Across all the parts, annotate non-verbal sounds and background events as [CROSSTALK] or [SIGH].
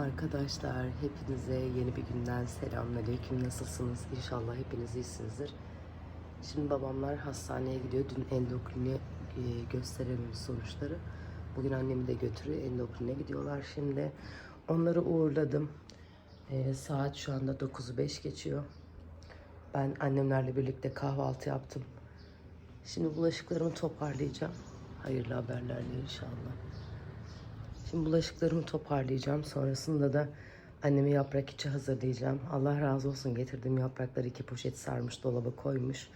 Arkadaşlar hepinize yeni bir günden selamünaleyküm. Nasılsınız? İnşallah hepiniz iyisinizdir. Şimdi babamlar hastaneye gidiyor. Dün endokrini e, gösterememiş sonuçları. Bugün annemi de götürüyor. Endokrine gidiyorlar şimdi. Onları uğurladım. E, saat şu anda 9'u 5 geçiyor. Ben annemlerle birlikte kahvaltı yaptım. Şimdi bulaşıklarımı toparlayacağım. Hayırlı haberlerle inşallah. Şimdi bulaşıklarımı toparlayacağım. Sonrasında da anneme yaprak içi hazırlayacağım. Allah razı olsun getirdiğim yaprakları iki poşet sarmış dolaba koymuş.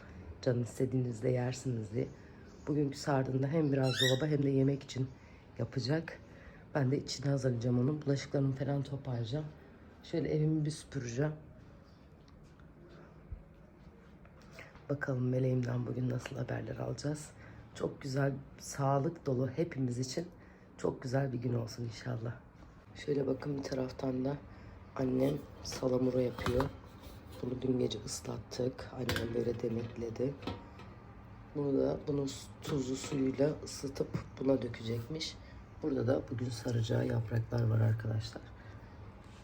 Canın istediğinizde yersiniz diye. Bugünkü sardığında hem biraz dolaba hem de yemek için yapacak. Ben de içini hazırlayacağım onun. Bulaşıklarımı falan toparlayacağım. Şöyle evimi bir süpüreceğim. Bakalım meleğimden bugün nasıl haberler alacağız. Çok güzel, sağlık dolu hepimiz için çok güzel bir gün olsun inşallah. Şöyle bakın bir taraftan da annem salamura yapıyor. Bunu dün gece ıslattık. Annem böyle demekledi. Bunu da bunun tuzlu suyuyla ısıtıp buna dökecekmiş. Burada da bugün saracağı yapraklar var arkadaşlar.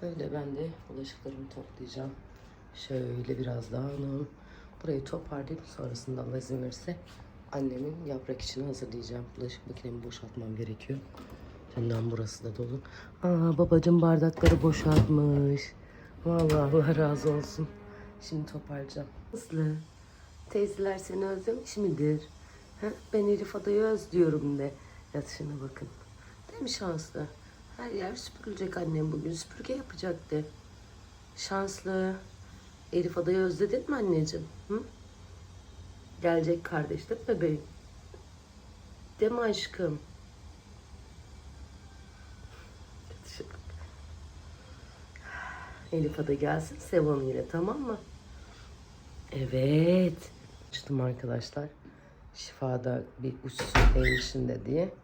Böyle ben de bulaşıklarımı toplayacağım. Şöyle biraz daha hanım. Burayı toparlayıp sonrasında Allah izin verirse annemin yaprak içini hazırlayacağım. Bulaşık makinemi boşaltmam gerekiyor. Senden burası da dolu. Aa babacım bardakları boşaltmış. Vallahi Allah razı olsun. Şimdi toparlayacağım. Hızlı. Teyzeler seni özlemiş midir? Ha? Ben Elif Ada'yı özlüyorum de. Yatışına bakın. Değil mi şanslı? Her yer süpürülecek annem bugün. Süpürge yapacaktı. Şanslı. Elif Ada'yı özledin mi anneciğim? Hı? Gelecek kardeş değil mi bebeğim? Değil mi aşkım? Yatışa bak. Elif Ada gelsin sev onu yine tamam mı? Evet. Açtım arkadaşlar. Şifada bir uçsun değişinde diye.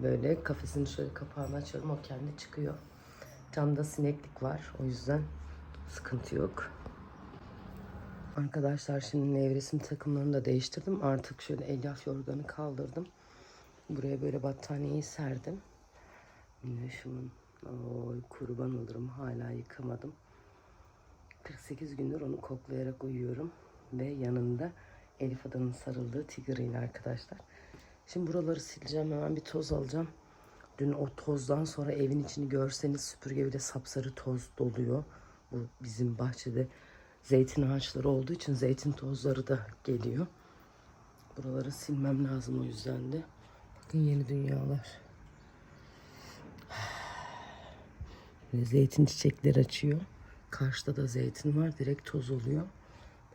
Böyle kafesini şöyle kapağını açıyorum o kendi çıkıyor. Camda sineklik var o yüzden sıkıntı yok. Arkadaşlar şimdi nevresim takımlarını da değiştirdim. Artık şöyle elyaf yorganı kaldırdım. Buraya böyle battaniyeyi serdim. Minnoşumun oy kurban olurum hala yıkamadım. 48 gündür onu koklayarak uyuyorum. Ve yanında Elif Adan'ın sarıldığı tigriyle arkadaşlar. Şimdi buraları sileceğim hemen bir toz alacağım. Dün o tozdan sonra evin içini görseniz süpürge bile sapsarı toz doluyor. Bu bizim bahçede zeytin ağaçları olduğu için zeytin tozları da geliyor. Buraları silmem lazım o yüzden de. Bakın yeni dünyalar. Böyle zeytin çiçekleri açıyor. Karşıda da zeytin var. Direkt toz oluyor.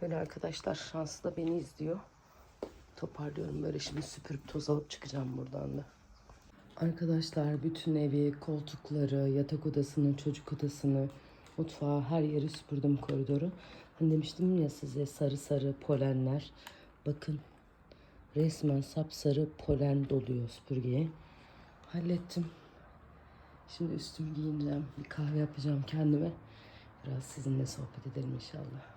Böyle arkadaşlar şanslı da beni izliyor. Toparlıyorum böyle şimdi süpürüp toz alıp çıkacağım buradan da. Arkadaşlar bütün evi, koltukları, yatak odasını, çocuk odasını, mutfağı her yeri süpürdüm koridoru. Hani demiştim ya size sarı sarı polenler. Bakın resmen sapsarı polen doluyor süpürgeye. Hallettim. Şimdi üstümü giyineceğim. Bir kahve yapacağım kendime. Biraz sizinle sohbet edelim inşallah.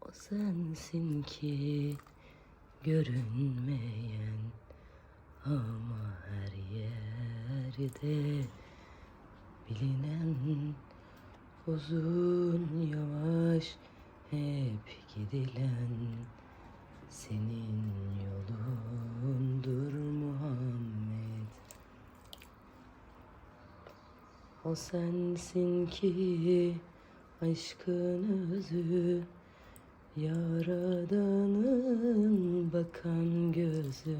O sensin ki görünmeyen ama her yerde bilinen uzun yavaş hep gidilen senin yolundur Muhammed. O sensin ki aşkın özü Yaradanın bakan gözü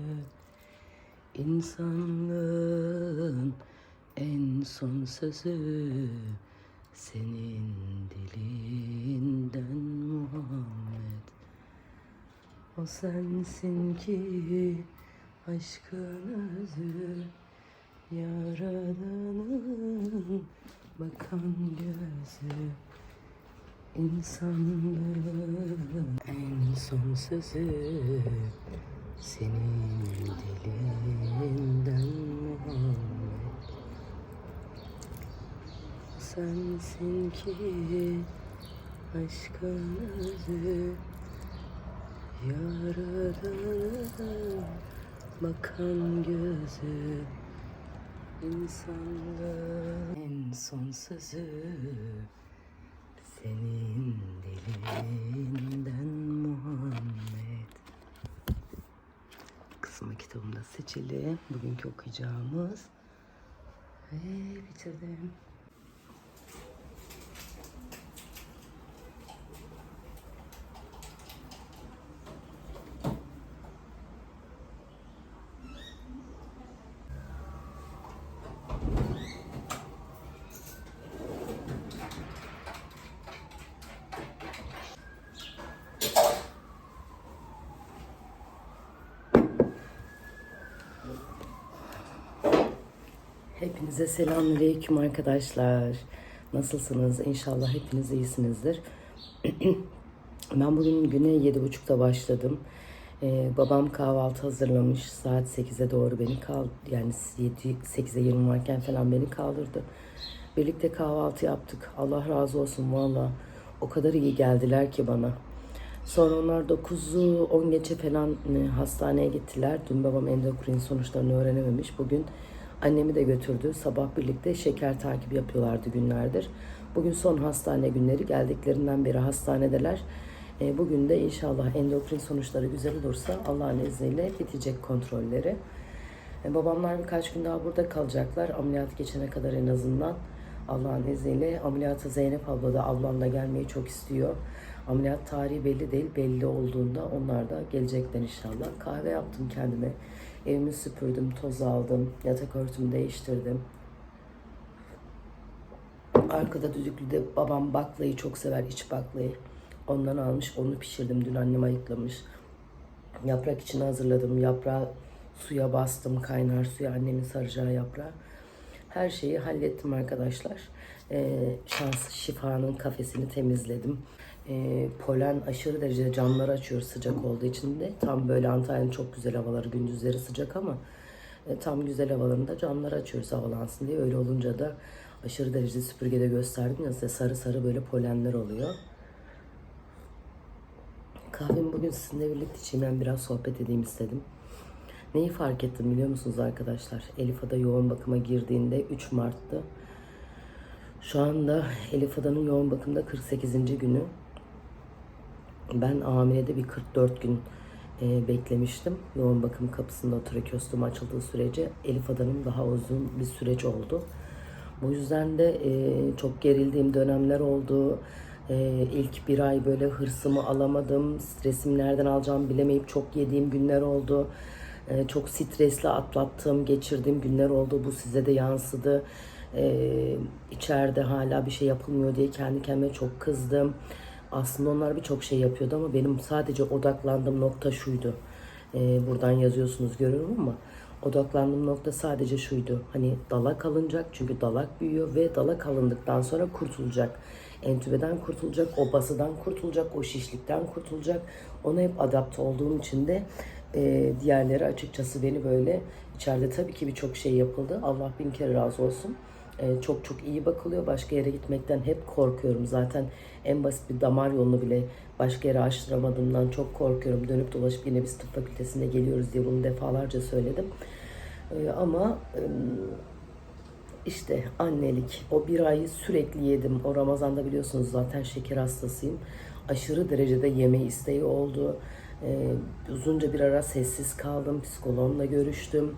İnsanlığın en son sözü Senin dilinden Muhammed. O sensin ki aşkın özü Yaradanın bakan gözü İnsanlığın en son sözü Senin dilinden Muhammed Sensin ki aşkın özü Yaradanın bakan gözü İnsanlığın son sözü senin dilinden Muhammed. Kısma kitabımda seçili. Bugünkü okuyacağımız. Ve bitirdim. Hepinize selamünaleyküm arkadaşlar. Nasılsınız? İnşallah hepiniz iyisinizdir. [CLEARS THROAT] ben bugün güne yedi buçukta başladım. Ee, babam kahvaltı hazırlamış. Saat 8'e doğru beni kal yani 7 8'e 20 varken falan beni kaldırdı. Birlikte kahvaltı yaptık. Allah razı olsun valla. O kadar iyi geldiler ki bana. Sonra onlar 9'u 10 geçe falan e, hastaneye gittiler. Dün babam endokrin sonuçlarını öğrenememiş. Bugün annemi de götürdü. Sabah birlikte şeker takibi yapıyorlardı günlerdir. Bugün son hastane günleri geldiklerinden beri hastanedeler. E, Bugün de inşallah endokrin sonuçları güzel olursa Allah'ın izniyle bitecek kontrolleri. E, Babamlar birkaç gün daha burada kalacaklar. Ameliyat geçene kadar en azından. Allah'ın izniyle ameliyata Zeynep abla da ablamla gelmeyi çok istiyor. Ameliyat tarihi belli değil. Belli olduğunda onlar da gelecekler inşallah. Kahve yaptım kendime. Evimi süpürdüm, toz aldım. Yatak örtümü değiştirdim. Arkada düdüklüde babam baklayı çok sever, iç baklayı. Ondan almış, onu pişirdim. Dün annem ayıklamış. Yaprak için hazırladım. Yaprağı suya bastım, kaynar suya annemin saracağı yaprağı. Her şeyi hallettim arkadaşlar. Ee, şans şifanın kafesini temizledim. Ee, polen aşırı derecede camları açıyor sıcak olduğu için de. Tam böyle Antalya'nın çok güzel havaları gündüzleri sıcak ama e, tam güzel havalarında camları açıyoruz havalansın diye. Öyle olunca da aşırı derecede süpürgede gösterdim ya size sarı sarı böyle polenler oluyor. Kahvemi bugün sizinle birlikte içeyim. Ben biraz sohbet edeyim istedim. Neyi fark ettim biliyor musunuz arkadaşlar? Elif Ada yoğun bakıma girdiğinde 3 Mart'tı. Şu anda Elif Ada'nın yoğun bakımda 48. günü. Ben hamilede bir 44 gün e, beklemiştim. Yoğun bakım kapısında trakeostom açıldığı sürece Elif Ada'nın daha uzun bir süreç oldu. Bu yüzden de e, çok gerildiğim dönemler oldu. E, ilk bir ay böyle hırsımı alamadım. Stresimi nereden alacağımı bilemeyip çok yediğim günler oldu. E, çok stresli atlattığım, geçirdiğim günler oldu. Bu size de yansıdı. E, içeride hala bir şey yapılmıyor diye kendi kendime çok kızdım. Aslında onlar birçok şey yapıyordu ama benim sadece odaklandığım nokta şuydu. E, buradan yazıyorsunuz görüyorum ama odaklandığım nokta sadece şuydu. Hani dalak alınacak çünkü dalak büyüyor ve dalak alındıktan sonra kurtulacak. Entübeden kurtulacak, o basıdan kurtulacak, o şişlikten kurtulacak. Ona hep adapte olduğum için de e, diğerleri açıkçası beni böyle içeride tabii ki birçok şey yapıldı. Allah bin kere razı olsun. E, çok çok iyi bakılıyor. Başka yere gitmekten hep korkuyorum. Zaten en basit bir damar yolunu bile başka yere açtıramadığımdan çok korkuyorum. Dönüp dolaşıp yine biz tıp fakültesine geliyoruz diye bunu defalarca söyledim. E, ama işte annelik. O bir ayı sürekli yedim. O Ramazan'da biliyorsunuz zaten şeker hastasıyım. Aşırı derecede yeme isteği oldu. Ee, uzunca bir ara sessiz kaldım. Psikoloğumla görüştüm.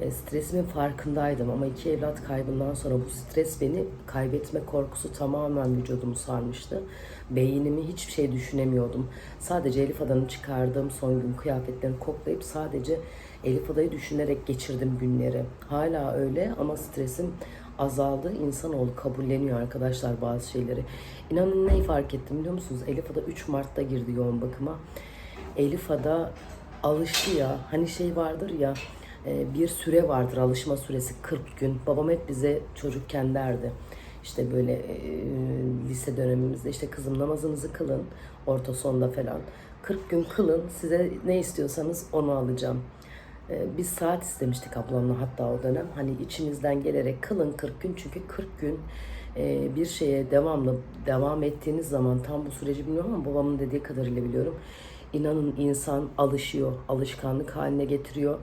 E, stresimin farkındaydım ama iki evlat kaybından sonra bu stres beni kaybetme korkusu tamamen vücudumu sarmıştı. Beynimi hiçbir şey düşünemiyordum. Sadece Elif Adan'ı çıkardığım son gün kıyafetlerini koklayıp sadece Elif Ada'yı düşünerek geçirdim günleri. Hala öyle ama stresim azaldı. İnsanoğlu kabulleniyor arkadaşlar bazı şeyleri. İnanın neyi fark ettim biliyor musunuz? Elif Ada 3 Mart'ta girdi yoğun bakıma. Elif Ada alıştı ya. Hani şey vardır ya bir süre vardır alışma süresi 40 gün. Babam hep bize çocukken derdi. İşte böyle e, lise dönemimizde işte kızım namazınızı kılın orta sonda falan. 40 gün kılın size ne istiyorsanız onu alacağım. E, Biz saat istemiştik ablamla hatta o dönem. Hani içimizden gelerek kılın 40 gün çünkü 40 gün e, bir şeye devamlı devam ettiğiniz zaman tam bu süreci bilmiyorum ama babamın dediği kadarıyla biliyorum. İnanın insan alışıyor, alışkanlık haline getiriyor.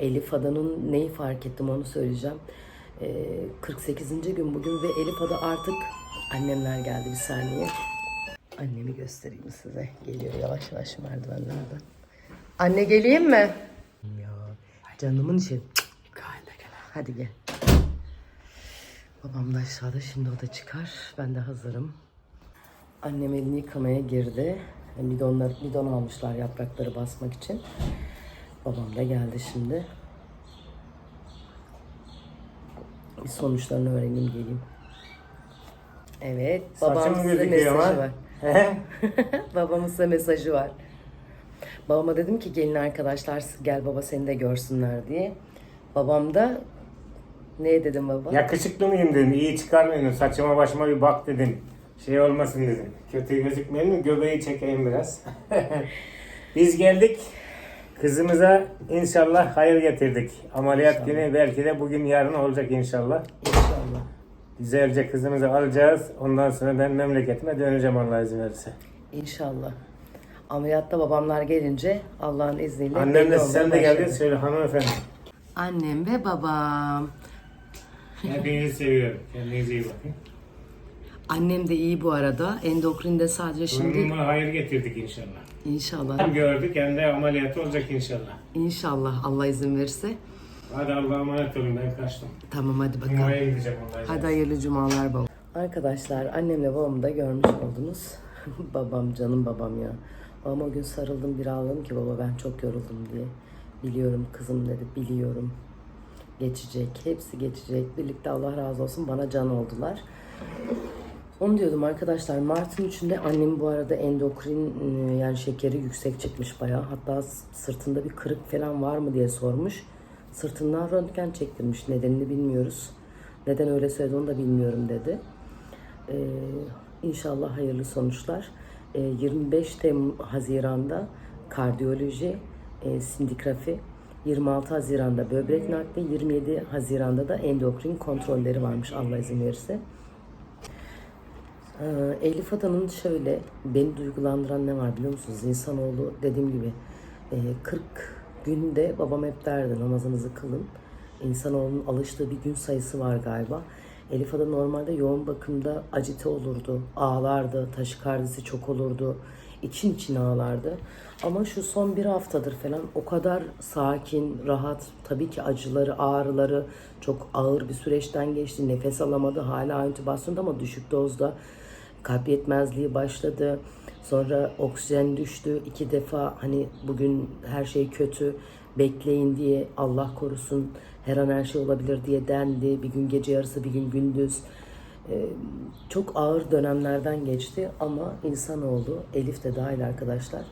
Elif Adan'ın neyi fark ettim onu söyleyeceğim. Ee, 48. gün bugün ve Elif Ada artık annemler geldi bir saniye. Annemi göstereyim size. Geliyor yavaş yavaş merdivenlerden. Anne geleyim mi? Ya canımın için. Hadi gel. Babam da aşağıda şimdi o da çıkar. Ben de hazırım. Annem elini yıkamaya girdi. Bidonlar, bidon almışlar yaprakları basmak için. Babam da geldi şimdi. Bir sonuçlarını öğreneyim geleyim. Evet, babam Saçım size gözüküyor mesajı ama. var. He? [LAUGHS] Babamın size mesajı var. Babama dedim ki gelin arkadaşlar gel baba seni de görsünler diye. Babam da ne dedim baba? Yakışıklı mıyım dedim. İyi çıkarmayın. Saçıma başıma bir bak dedim. Şey olmasın dedim. Kötü gözükmeyelim mi? Göbeği çekeyim biraz. [LAUGHS] Biz geldik. Kızımıza inşallah hayır getirdik. Ameliyat günü belki de bugün yarın olacak inşallah. İnşallah. Güzelce kızımızı alacağız. Ondan sonra ben memleketime döneceğim Allah izin verirse. İnşallah. Ameliyatta babamlar gelince Allah'ın izniyle Annem de sen de geldin. Söyle hanımefendi. Annem ve babam. Hepinizi seviyorum. Kendinize iyi bakın. Annem de iyi bu arada. Endokrinde sadece şimdi Torunuma hayır getirdik inşallah. inşallah. Hem gördük hem de ameliyatı olacak inşallah. İnşallah Allah izin verirse. Hadi Allah'a emanet olun ben kaçtım. Tamam hadi bakalım. Cuma'ya gideceğim Allah'a Hadi hayırlı cumalar baba. Arkadaşlar annemle babamı da görmüş oldunuz. [LAUGHS] babam canım babam ya. Babama o gün sarıldım bir ağladım ki baba ben çok yoruldum diye. Biliyorum kızım dedi biliyorum. Geçecek hepsi geçecek. Birlikte Allah razı olsun bana can oldular. Onu diyordum arkadaşlar Mart'ın 3'ünde annem bu arada endokrin e, yani şekeri yüksek çıkmış bayağı. Hatta sırtında bir kırık falan var mı diye sormuş. Sırtından röntgen çektirmiş. Nedenini bilmiyoruz. Neden öyle söyledi onu da bilmiyorum dedi. Ee, inşallah hayırlı sonuçlar. Ee, 25 Temmuz Haziran'da kardiyoloji, e, sindigrafi, 26 Haziran'da böbrek nakli, 27 Haziran'da da endokrin kontrolleri varmış Allah izin verirse. Ee, Elif Adan'ın şöyle beni duygulandıran ne var biliyor musunuz? İnsanoğlu dediğim gibi e, 40 günde babam hep derdi namazınızı kılın. İnsanoğlunun alıştığı bir gün sayısı var galiba. Elif Ada normalde yoğun bakımda acite olurdu, ağlardı, taşikardisi çok olurdu, için için ağlardı. Ama şu son bir haftadır falan o kadar sakin, rahat, tabii ki acıları, ağrıları çok ağır bir süreçten geçti. Nefes alamadı, hala intübasyonda ama düşük dozda. Kalp yetmezliği başladı. Sonra oksijen düştü. iki defa hani bugün her şey kötü bekleyin diye Allah korusun her an her şey olabilir diye dendi. Bir gün gece yarısı bir gün gündüz. Ee, çok ağır dönemlerden geçti ama insanoğlu Elif de dahil arkadaşlar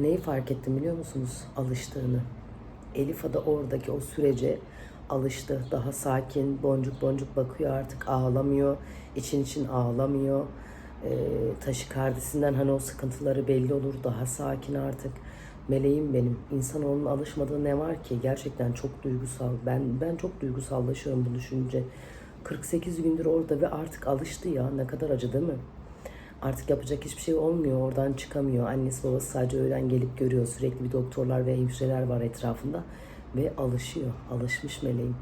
neyi fark ettim biliyor musunuz? Alıştığını. Elif Ada oradaki o sürece alıştı. Daha sakin, boncuk boncuk bakıyor artık ağlamıyor. için için ağlamıyor. Ee, taşikardisinden hani o sıkıntıları belli olur. Daha sakin artık. Meleğim benim. İnsanoğlunun alışmadığı ne var ki? Gerçekten çok duygusal. Ben ben çok duygusallaşıyorum bu düşünce. 48 gündür orada ve artık alıştı ya. Ne kadar acı değil mi? Artık yapacak hiçbir şey olmuyor. Oradan çıkamıyor. Annesi babası sadece öğlen gelip görüyor. Sürekli bir doktorlar ve hemşireler var etrafında. Ve alışıyor. Alışmış meleğim.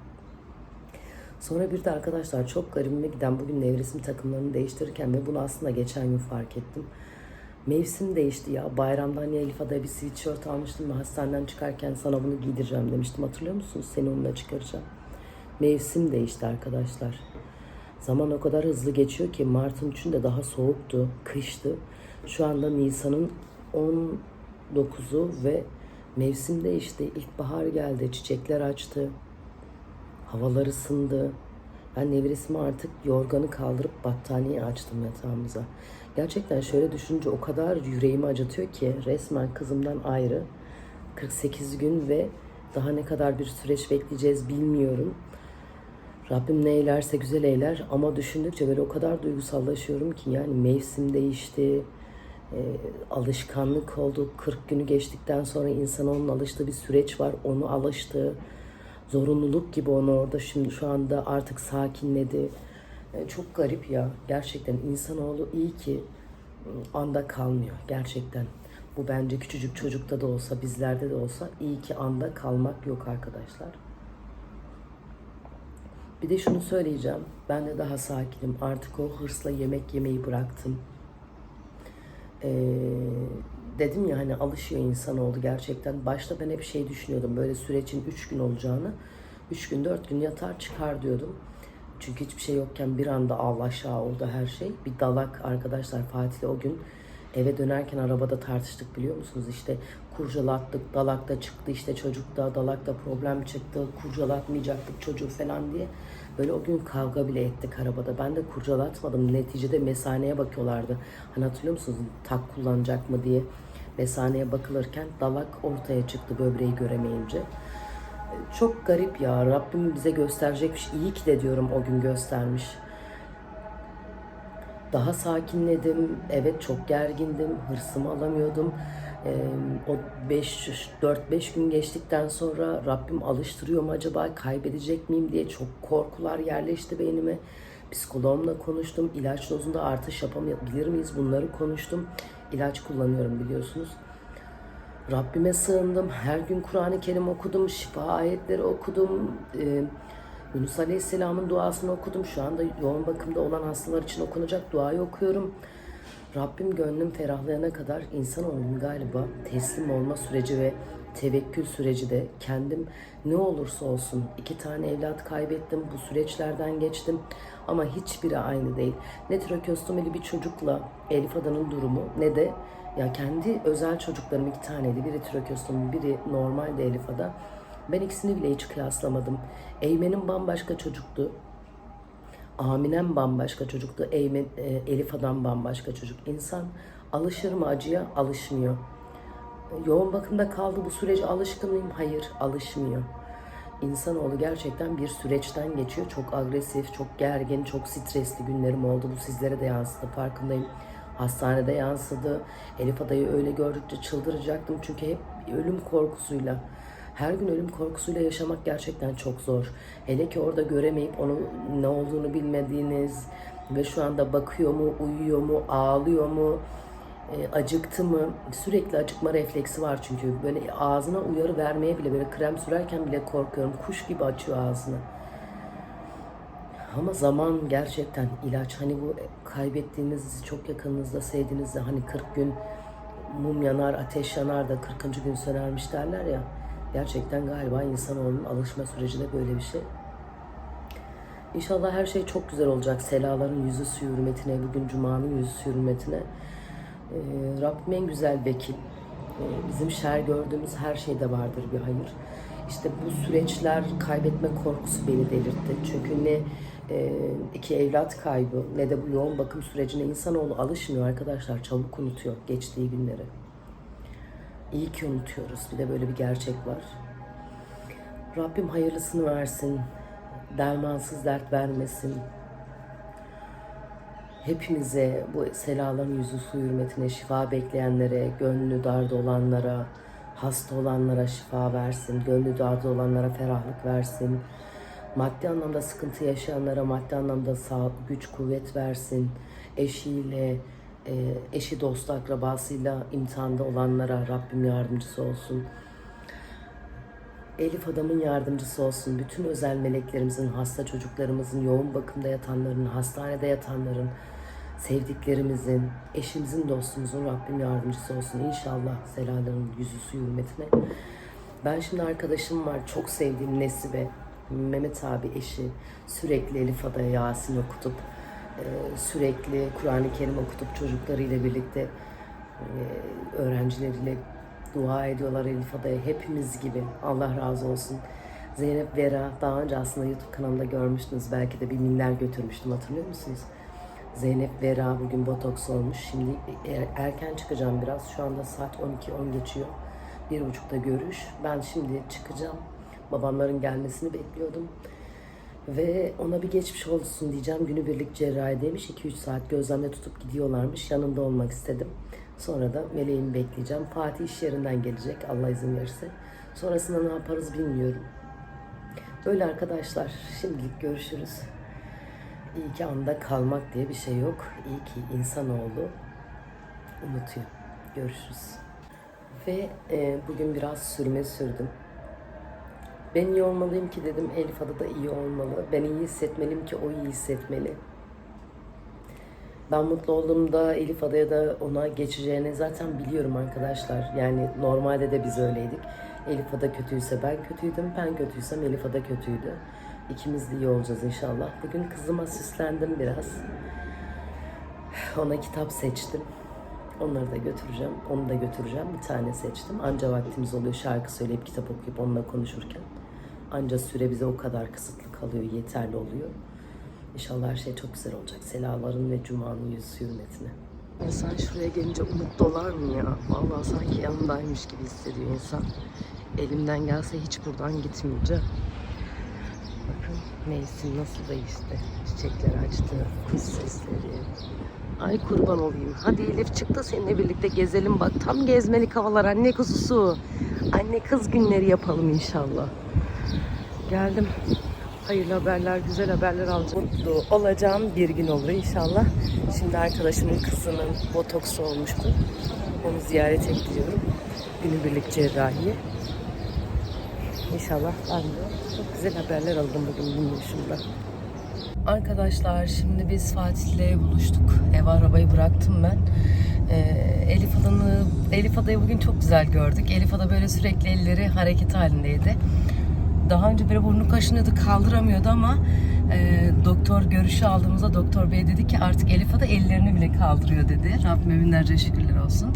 Sonra bir de arkadaşlar çok garibime giden bugün nevresim takımlarını değiştirirken ve bunu aslında geçen gün fark ettim. Mevsim değişti ya. Bayramda hani Elif Ada'ya bir sweatshirt almıştım ve hastaneden çıkarken sana bunu giydireceğim demiştim. Hatırlıyor musunuz? Seni onunla çıkaracağım. Mevsim değişti arkadaşlar. Zaman o kadar hızlı geçiyor ki Mart'ın 3'ünde daha soğuktu, kıştı. Şu anda Nisan'ın 19'u ve mevsim değişti. İlkbahar geldi, çiçekler açtı. Havalar ısındı. Ben nevresime artık yorganı kaldırıp battaniye açtım yatağımıza. Gerçekten şöyle düşününce o kadar yüreğimi acıtıyor ki resmen kızımdan ayrı. 48 gün ve daha ne kadar bir süreç bekleyeceğiz bilmiyorum. Rabbim ne eylerse güzel eyler ama düşündükçe böyle o kadar duygusallaşıyorum ki yani mevsim değişti, e, alışkanlık oldu. 40 günü geçtikten sonra insanoğlunun alıştığı bir süreç var. Onu alıştı. Zorunluluk gibi onu orada şimdi şu anda artık sakinledi. E, çok garip ya. Gerçekten insanoğlu iyi ki e, anda kalmıyor. Gerçekten. Bu bence küçücük çocukta da olsa, bizlerde de olsa iyi ki anda kalmak yok arkadaşlar. Bir de şunu söyleyeceğim. Ben de daha sakinim. Artık o hırsla yemek yemeyi bıraktım. Ee, dedim ya hani alışıyor insan oldu gerçekten. Başta ben hep şey düşünüyordum. Böyle sürecin 3 gün olacağını. 3 gün 4 gün yatar çıkar diyordum. Çünkü hiçbir şey yokken bir anda al aşağı oldu her şey. Bir dalak arkadaşlar Fatih'le o gün eve dönerken arabada tartıştık biliyor musunuz? İşte kurcalattık, dalakta çıktı işte çocukta, dalakta problem çıktı, kurcalatmayacaktık çocuğu falan diye. Böyle o gün kavga bile ettik arabada. Ben de kurcalatmadım. Neticede mesaneye bakıyorlardı. Hani hatırlıyor musunuz? Tak kullanacak mı diye. Mesaneye bakılırken dalak ortaya çıktı böbreği göremeyince. Çok garip ya. Rabbim bize gösterecekmiş. İyi ki de diyorum o gün göstermiş. Daha sakinledim. Evet çok gergindim. Hırsımı alamıyordum. Ee, o 5 4-5 gün geçtikten sonra Rabbim alıştırıyor mu acaba kaybedecek miyim diye çok korkular yerleşti beynime. Psikoloğumla konuştum. İlaç dozunda artış yapabilir miyiz? Bunları konuştum. İlaç kullanıyorum biliyorsunuz. Rabbime sığındım. Her gün Kur'an-ı Kerim okudum. Şifa ayetleri okudum. Ee, Yunus Aleyhisselam'ın duasını okudum. Şu anda yoğun bakımda olan hastalar için okunacak duayı okuyorum. Rabbim gönlüm ferahlayana kadar insanoğlunun galiba teslim olma süreci ve tevekkül süreci de kendim ne olursa olsun iki tane evlat kaybettim. Bu süreçlerden geçtim. Ama hiçbiri aynı değil. Ne trakeostomili bir çocukla Elif Adan'ın durumu ne de ya kendi özel çocuklarım iki taneydi. Biri trakeostomi, biri normalde Elif Ada. Ben ikisini bile hiç kıyaslamadım. Eymen'in bambaşka çocuktu. Aminem bambaşka çocuktu. Eymen, e, Elif Adam bambaşka çocuk. İnsan alışır mı acıya? Alışmıyor. Yoğun bakımda kaldı. Bu sürece alışkın mıyım? Hayır, alışmıyor. İnsanoğlu gerçekten bir süreçten geçiyor. Çok agresif, çok gergin, çok stresli günlerim oldu. Bu sizlere de yansıdı farkındayım. Hastanede yansıdı. Elif Adayı öyle gördükçe çıldıracaktım. Çünkü hep ölüm korkusuyla her gün ölüm korkusuyla yaşamak gerçekten çok zor. Hele ki orada göremeyip onun ne olduğunu bilmediğiniz ve şu anda bakıyor mu, uyuyor mu, ağlıyor mu, e, acıktı mı? Sürekli acıkma refleksi var çünkü. Böyle ağzına uyarı vermeye bile böyle krem sürerken bile korkuyorum. Kuş gibi açıyor ağzını. Ama zaman gerçekten ilaç. Hani bu kaybettiğiniz, çok yakınınızda sevdiğinizde hani 40 gün mum yanar, ateş yanar da 40. gün sönermiş derler ya. Gerçekten galiba insanoğlunun alışma süreci de böyle bir şey. İnşallah her şey çok güzel olacak. Selaların yüzü su hürmetine, bugün Cuma'nın yüzü su hürmetine. Ee, Rabbim en güzel vekil. Ee, bizim şer gördüğümüz her şeyde vardır bir hayır. İşte bu süreçler kaybetme korkusu beni delirtti. Çünkü ne e, iki evlat kaybı ne de bu yoğun bakım sürecine insanoğlu alışmıyor arkadaşlar. Çabuk unutuyor geçtiği günleri. İyi ki unutuyoruz. Bir de böyle bir gerçek var. Rabbim hayırlısını versin. Dermansız dert vermesin. Hepimize bu selaların yüzü su hürmetine şifa bekleyenlere, gönlü darda olanlara, hasta olanlara şifa versin. Gönlü darda olanlara ferahlık versin. Maddi anlamda sıkıntı yaşayanlara maddi anlamda sağlık, güç, kuvvet versin. Eşiyle, eşi, dostu, akrabasıyla imtihanda olanlara Rabbim yardımcısı olsun. Elif adamın yardımcısı olsun. Bütün özel meleklerimizin, hasta çocuklarımızın, yoğun bakımda yatanların, hastanede yatanların, sevdiklerimizin, eşimizin, dostumuzun Rabbim yardımcısı olsun. İnşallah selaların yüzü su hürmetine. Ben şimdi arkadaşım var, çok sevdiğim Nesibe. Mehmet abi eşi sürekli Elif Ada'ya Yasin okutup sürekli Kur'an-ı Kerim okutup çocuklarıyla birlikte e, öğrencileriyle dua ediyorlar Elif Ada'ya hepimiz gibi. Allah razı olsun. Zeynep Vera daha önce aslında YouTube kanalımda görmüştünüz. Belki de bir minder götürmüştüm hatırlıyor musunuz? Zeynep Vera bugün botoks olmuş. Şimdi er- erken çıkacağım biraz. Şu anda saat 12.10 geçiyor. Bir buçukta görüş. Ben şimdi çıkacağım. Babamların gelmesini bekliyordum. Ve ona bir geçmiş olsun diyeceğim. Günübirlik cerrahi demiş. 2-3 saat gözlemde tutup gidiyorlarmış. Yanında olmak istedim. Sonra da meleğimi bekleyeceğim. Fatih iş yerinden gelecek Allah izin verirse. Sonrasında ne yaparız bilmiyorum. Böyle arkadaşlar. Şimdilik görüşürüz. İyi ki anda kalmak diye bir şey yok. İyi ki insanoğlu unutuyor. Görüşürüz. Ve e, bugün biraz sürme sürdüm. Ben iyi olmalıyım ki dedim Elif Ada da iyi olmalı. Ben iyi hissetmeliyim ki o iyi hissetmeli. Ben mutlu olduğumda Elif Ada'ya da ona geçeceğini zaten biliyorum arkadaşlar. Yani normalde de biz öyleydik. Elif Ada kötüyse ben kötüydüm, ben kötüysem Elif Ada kötüydü. İkimiz de iyi olacağız inşallah. Bugün kızıma süslendim biraz. Ona kitap seçtim. Onları da götüreceğim. Onu da götüreceğim. Bir tane seçtim. Anca vaktimiz oluyor şarkı söyleyip kitap okuyup onunla konuşurken. Anca süre bize o kadar kısıtlı kalıyor, yeterli oluyor. İnşallah her şey çok güzel olacak. Selaların ve Cuma'nın yüz hürmetine. İnsan şuraya gelince umut dolar mı ya? Vallahi sanki yanındaymış gibi hissediyor insan. Elimden gelse hiç buradan gitmeyeceğim. Bakın mevsim nasıl değişti. Çiçekler açtı, kuş sesleri. Ay kurban olayım. Hadi Elif çık da seninle birlikte gezelim bak. Tam gezmelik havalar anne kuzusu. Anne kız günleri yapalım inşallah. Geldim. Hayırlı haberler, güzel haberler alacağım. Mutlu olacağım bir gün olur inşallah. Şimdi arkadaşımın kızının botoksu olmuştu. Onu ziyarete gidiyorum. Günübirlik cerrahi. İnşallah ben de çok güzel haberler aldım bugün günlüğümde. Arkadaşlar şimdi biz Fatih'le buluştuk. Ev arabayı bıraktım ben. Ee, Elif Ada'nı, Elif Ada'yı bugün çok güzel gördük. Elif Ada böyle sürekli elleri hareket halindeydi. Daha önce böyle burnu kaşınıyordu kaldıramıyordu ama e, doktor görüşü aldığımızda doktor bey dedi ki artık Elif Ada ellerini bile kaldırıyor dedi. Rabbime binlerce şükürler olsun.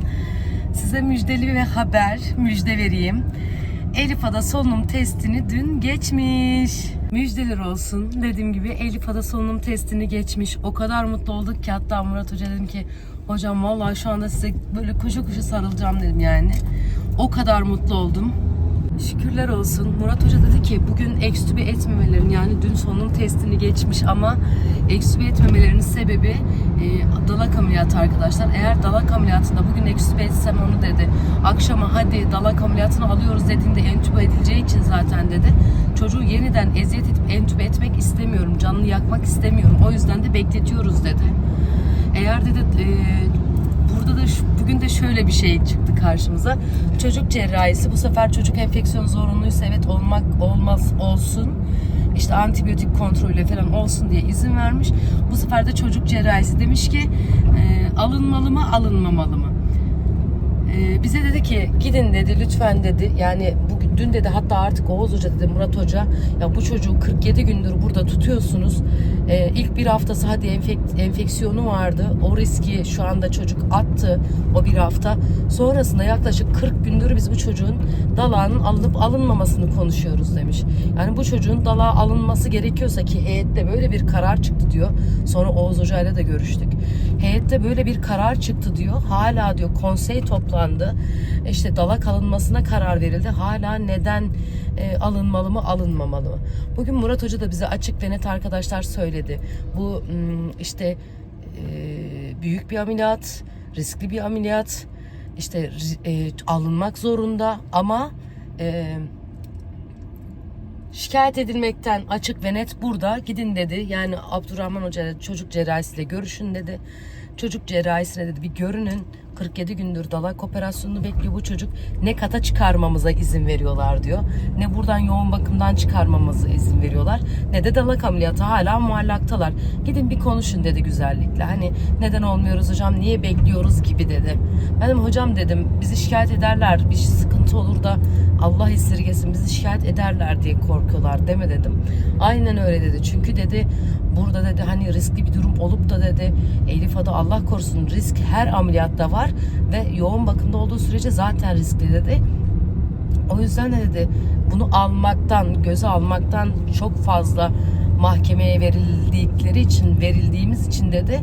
Size müjdeli bir haber, müjde vereyim. Elif Ada solunum testini dün geçmiş. Müjdeler olsun. Dediğim gibi Elif Ada solunum testini geçmiş. O kadar mutlu olduk ki hatta Murat Hoca dedim ki hocam vallahi şu anda size böyle koşu koşu sarılacağım dedim yani. O kadar mutlu oldum. Şükürler olsun. Murat Hoca dedi ki bugün ekstübe etmemelerin yani dün solunum testini geçmiş ama ekstübe etmemelerinin sebebi e, dalak ameliyatı arkadaşlar. Eğer dalak ameliyatında bugün ekstübe etsem onu dedi. Akşama hadi dalak ameliyatını alıyoruz dediğinde entübe edileceği için zaten dedi. Çocuğu yeniden eziyet edip entübe etmek istemiyorum. Canını yakmak istemiyorum. O yüzden de bekletiyoruz dedi. Eğer dedi e, burada da şu- bugün de şöyle bir şey çıktı karşımıza. Çocuk cerrahisi bu sefer çocuk enfeksiyon zorunluysa evet olmak olmaz olsun. İşte antibiyotik kontrolü falan olsun diye izin vermiş. Bu sefer de çocuk cerrahisi demiş ki e, alınmalı mı alınmamalı mı? Ee, bize dedi ki gidin dedi lütfen dedi yani bugün dün dedi hatta artık Oğuz Hoca dedi Murat Hoca ya bu çocuğu 47 gündür burada tutuyorsunuz. Ee, ilk bir haftası hadi enfek- enfeksiyonu vardı. O riski şu anda çocuk attı o bir hafta. Sonrasında yaklaşık 40 gündür biz bu çocuğun dalağının alınıp alınmamasını konuşuyoruz demiş. Yani bu çocuğun dalağa alınması gerekiyorsa ki heyette böyle bir karar çıktı diyor. Sonra Oğuz Hoca ile de görüştük heyette böyle bir karar çıktı diyor. Hala diyor konsey toplandı. İşte dalak alınmasına karar verildi. Hala neden e, alınmalı mı alınmamalı mı? Bugün Murat Hoca da bize açık ve net arkadaşlar söyledi. Bu hmm, işte e, büyük bir ameliyat, riskli bir ameliyat. İşte e, alınmak zorunda ama e, şikayet edilmekten açık ve net burada gidin dedi. Yani Abdurrahman Hoca çocuk cerrahisiyle görüşün dedi. Çocuk cerrahisine dedi bir görünün. 47 gündür dalak operasyonunu bekliyor bu çocuk. Ne kata çıkarmamıza izin veriyorlar diyor. Ne buradan yoğun bakımdan çıkarmamıza izin veriyorlar. Ne de dalak ameliyatı hala muallaktalar. Gidin bir konuşun dedi güzellikle. Hani neden olmuyoruz hocam niye bekliyoruz gibi dedi. Ben dedim hocam dedim bizi şikayet ederler bir sıkıntı olur da Allah esirgesin bizi şikayet ederler diye korkuyorlar deme dedim. Aynen öyle dedi. Çünkü dedi burada dedi hani riskli bir durum olup da dedi Elif Ada Allah korusun risk her ameliyatta var ve yoğun bakımda olduğu sürece zaten riskli dedi. O yüzden de dedi bunu almaktan, göze almaktan çok fazla mahkemeye verildikleri için, verildiğimiz için dedi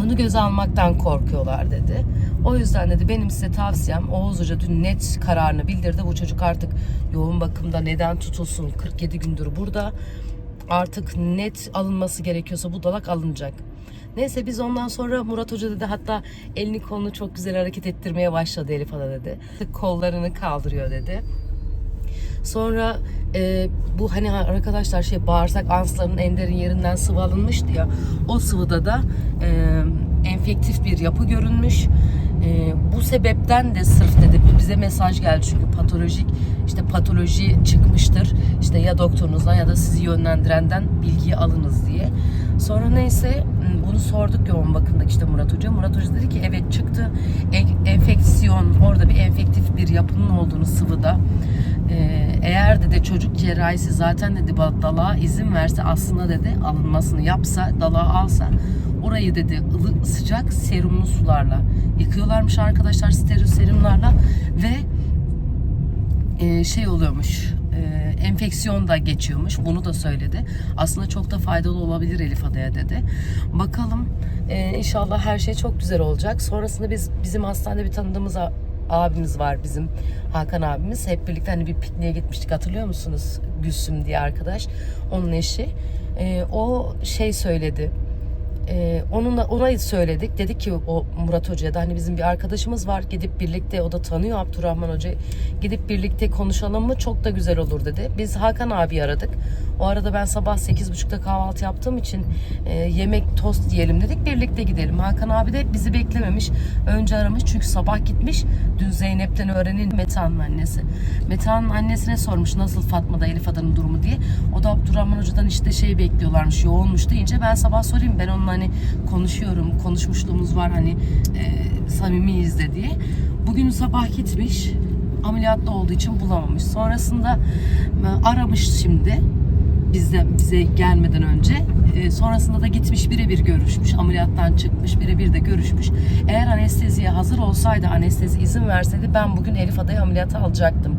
bunu göze almaktan korkuyorlar dedi. O yüzden dedi benim size tavsiyem Oğuz Hoca dün net kararını bildirdi. Bu çocuk artık yoğun bakımda neden tutulsun 47 gündür burada. Artık net alınması gerekiyorsa bu dalak alınacak. Neyse biz ondan sonra Murat Hoca dedi hatta elini kolunu çok güzel hareket ettirmeye başladı Elif Ana dedi. Kollarını kaldırıyor dedi. Sonra e, bu hani arkadaşlar şey bağırsak anslarının en derin yerinden sıvı alınmıştı ya. O sıvıda da e, enfektif bir yapı görünmüş. E, bu sebepten de sırf dedi bize mesaj geldi çünkü patolojik işte patoloji çıkmıştır. İşte ya doktorunuza ya da sizi yönlendirenden bilgiyi alınız diye. Sonra neyse bunu sorduk yoğun bakımdaki işte Murat Hoca. Murat Hoca dedi ki evet çıktı. En- enfeksiyon orada bir enfektif bir yapının olduğunu sıvıda. Ee, eğer dedi çocuk cerrahisi zaten dedi dalağa izin verse aslında dedi alınmasını yapsa dalağı alsa orayı dedi ılık sıcak serumlu sularla yıkıyorlarmış arkadaşlar steril serumlarla ve e, şey oluyormuş e, enfeksiyon da geçiyormuş. Bunu da söyledi. Aslında çok da faydalı olabilir Elif Adaya dedi. Bakalım e, inşallah her şey çok güzel olacak. Sonrasında biz bizim hastanede bir tanıdığımız abimiz var bizim Hakan abimiz. Hep birlikte hani bir pikniğe gitmiştik hatırlıyor musunuz? Gülsüm diye arkadaş onun eşi. E, o şey söyledi ee, onunla ona söyledik. Dedik ki o Murat Hoca'ya da hani bizim bir arkadaşımız var. Gidip birlikte o da tanıyor Abdurrahman Hoca. Gidip birlikte konuşalım mı? Çok da güzel olur dedi. Biz Hakan abi aradık. O arada ben sabah 8.30'da kahvaltı yaptığım için e, yemek tost yiyelim dedik. Birlikte gidelim. Hakan abi de bizi beklememiş. Önce aramış çünkü sabah gitmiş. Dün Zeynep'ten öğrenin Meta'nın annesi. Meta'nın annesine sormuş nasıl Fatma'da Elif Adan'ın durumu diye. O da Abdurrahman Hoca'dan işte şey bekliyorlarmış yoğunmuş deyince ben sabah sorayım ben onunla hani konuşuyorum konuşmuşluğumuz var hani e, samimiyiz de diye. Bugün sabah gitmiş ameliyatlı olduğu için bulamamış. Sonrasında e, aramış şimdi bizde bize gelmeden önce. E, sonrasında da gitmiş birebir görüşmüş. Ameliyattan çıkmış birebir de görüşmüş. Eğer anesteziye hazır olsaydı anestezi izin verseydi ben bugün Elif Adayı ameliyata alacaktım.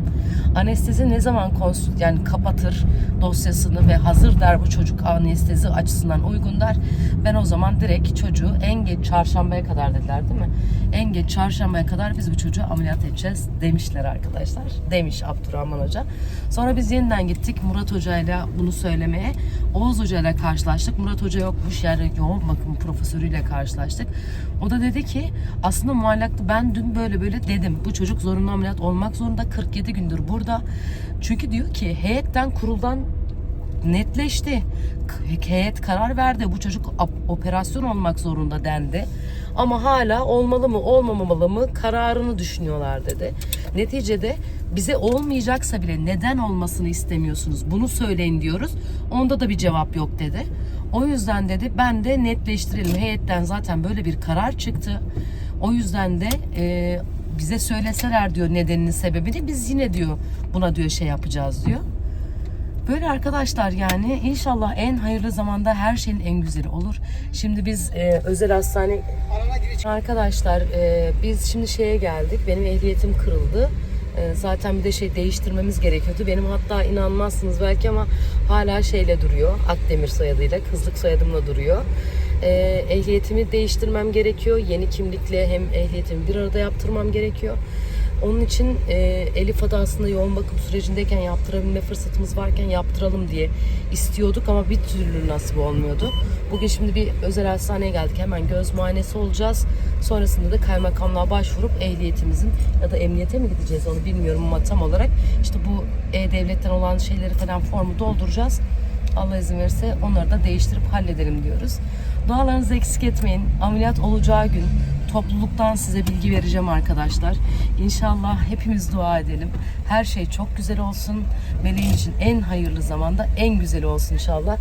Anestezi ne zaman konsül yani kapatır dosyasını ve hazır der bu çocuk anestezi açısından uygun der. Ben o zaman direkt çocuğu en geç çarşambaya kadar dediler değil mi? En geç çarşambaya kadar biz bu çocuğu ameliyat edeceğiz demişler arkadaşlar. Demiş Abdurrahman Hoca. Sonra biz yeniden gittik Murat Hoca ile bunu söylemeye. Oğuz Hoca ile karşılaştık. Murat Hoca yokmuş yani yoğun bakım profesörüyle karşılaştık. O da dedi ki aslında muallakta ben dün böyle böyle dedim. Bu çocuk zorunlu ameliyat olmak zorunda 47 gündür burada. Çünkü diyor ki heyetten kuruldan netleşti. Heyet karar verdi. Bu çocuk op- operasyon olmak zorunda dendi. Ama hala olmalı mı olmamalı mı kararını düşünüyorlar dedi. Neticede bize olmayacaksa bile neden olmasını istemiyorsunuz bunu söyleyin diyoruz. Onda da bir cevap yok dedi. O yüzden dedi ben de netleştirelim. Heyetten zaten böyle bir karar çıktı. O yüzden de e, bize söyleseler diyor nedenini sebebini biz yine diyor buna diyor şey yapacağız diyor. Böyle arkadaşlar yani inşallah en hayırlı zamanda her şeyin en güzeli olur. Şimdi biz e, özel hastane arkadaşlar e, biz şimdi şeye geldik. Benim ehliyetim kırıldı. E, zaten bir de şey değiştirmemiz gerekiyordu. Benim hatta inanmazsınız belki ama hala şeyle duruyor. Akdemir soyadıyla, kızlık soyadımla duruyor. E, ehliyetimi değiştirmem gerekiyor. Yeni kimlikle hem ehliyetimi bir arada yaptırmam gerekiyor. Onun için e, Elif Ada aslında yoğun bakım sürecindeyken yaptırabilme fırsatımız varken yaptıralım diye istiyorduk ama bir türlü nasip olmuyordu. Bugün şimdi bir özel hastaneye geldik. Hemen göz muayenesi olacağız. Sonrasında da kaymakamlığa başvurup ehliyetimizin ya da emniyete mi gideceğiz onu bilmiyorum ama tam olarak işte bu E-Devlet'ten olan şeyleri falan formu dolduracağız. Allah izin verirse onları da değiştirip halledelim diyoruz. Dualarınızı eksik etmeyin. Ameliyat olacağı gün topluluktan size bilgi vereceğim arkadaşlar. İnşallah hepimiz dua edelim. Her şey çok güzel olsun. Meleğin için en hayırlı zamanda en güzeli olsun inşallah.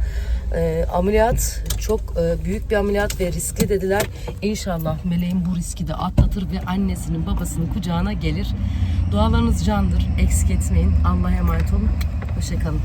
Ee, ameliyat çok e, büyük bir ameliyat ve riskli dediler. İnşallah meleğin bu riski de atlatır ve annesinin babasının kucağına gelir. Dualarınız candır. Eksik etmeyin. Allah'a emanet olun. Hoşçakalın.